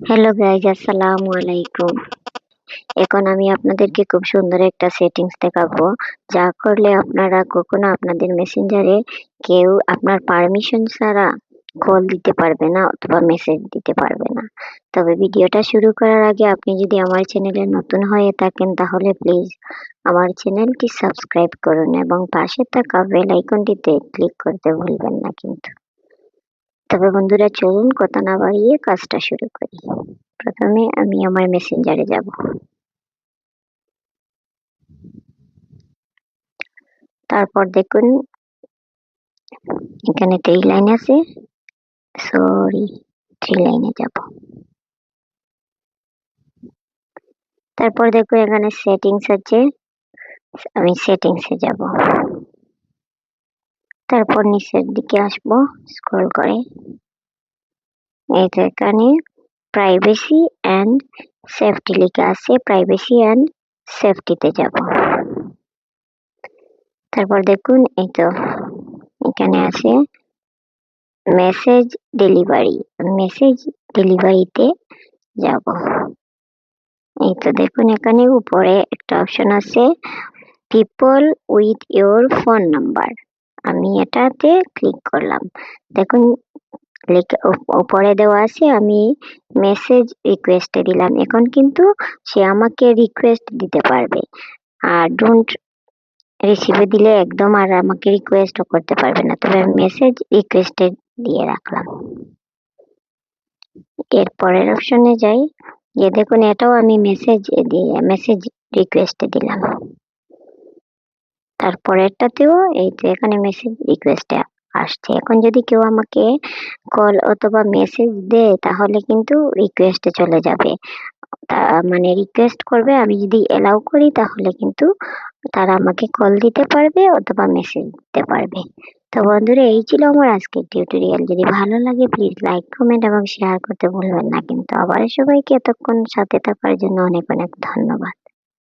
Hello guys আসসালামু আলাইকুম এখন আমি আপনাদেরকে খুব সুন্দর একটা সেটিংস দেখাবো। যা করলে আপনারা কখনো আপনাদের মেসেঞ্জারে কেউ আপনার পারমিশন ছাড়া কল দিতে পারবে না অথবা মেসেজ দিতে পারবে না। তবে ভিডিওটা শুরু করার আগে আপনি যদি আমার চ্যানেলে নতুন হয়ে থাকেন, তাহলে প্লিজ আমার চ্যানেলটি সাবস্ক্রাইব করুন এবং পাশে থাকা বেল আইকনটিতে ক্লিক করতে ভুলবেন না কিন্তু। তবে বন্ধুরা চলুন কথা না বাড়িয়ে কাজটা শুরু করি। প্রথমে আমি আমার মেসেঞ্জারে যাব। তারপর দেখুন, এখানে থ্রি লাইন আছে। সরি থ্রি লাইনে যাব। তারপর দেখুন, এখানে সেটিংস আছে। আমি সেটিংসে যাব। তারপর নিচের দিকে আসব স্ক্রল করে। এই তো এখানে প্রাইভেসি অ্যান্ড সেফটি লিখে আছে প্রাইভেসি অ্যান্ড সেফটিতে যাব। তারপর দেখুন, এই তো এখানে আছে মেসেজ ডেলিভারি মেসেজ ডেলিভারিতে যাব। এই তো দেখুন, এখানে উপরে একটা অপশন আছে people with your phone number আমি এটাতে ক্লিক করলাম। দেখুন উপরে দেওয়া আছে, আমি মেসেজ রিকোয়েস্টে দিলাম। এখন কিন্তু সে আমাকে রিকোয়েস্ট দিতে পারবে। আর ডোন্ট রিসিভে দিলে একদম আর আমাকে রিকোয়েস্টও করতে পারবে না। তবে মেসেজ রিকোয়েস্টে দিয়ে রাখলাম। এর পরের অপশনে যাই। যে দেখুন, এটাও আমি মেসেজ দিয়ে মেসেজ রিকোয়েস্টে দিলাম। তারপরেরটাতেও এই তো এখানে মেসেজ রিকোয়েস্টে আসছে। এখন যদি কেউ আমাকে কল অথবা মেসেজ দেয়, তাহলে কিন্তু রিকোয়েস্টে চলে যাবে। মানে রিকোয়েস্ট করবে, আমি যদি এলাও করি, তাহলে কিন্তু তারা আমাকে কল দিতে পারবে অথবা মেসেজ দিতে পারবে। তো বন্ধুরা, এই ছিল আমার আজকের টিউটোরিয়াল যদি ভালো লাগে প্লিজ লাইক কমেন্ট এবং শেয়ার করতে ভুলবেন না। কিন্তু আবার সবাইকে এতক্ষণ সাথে থাকার জন্য অনেক অনেক ধন্যবাদ।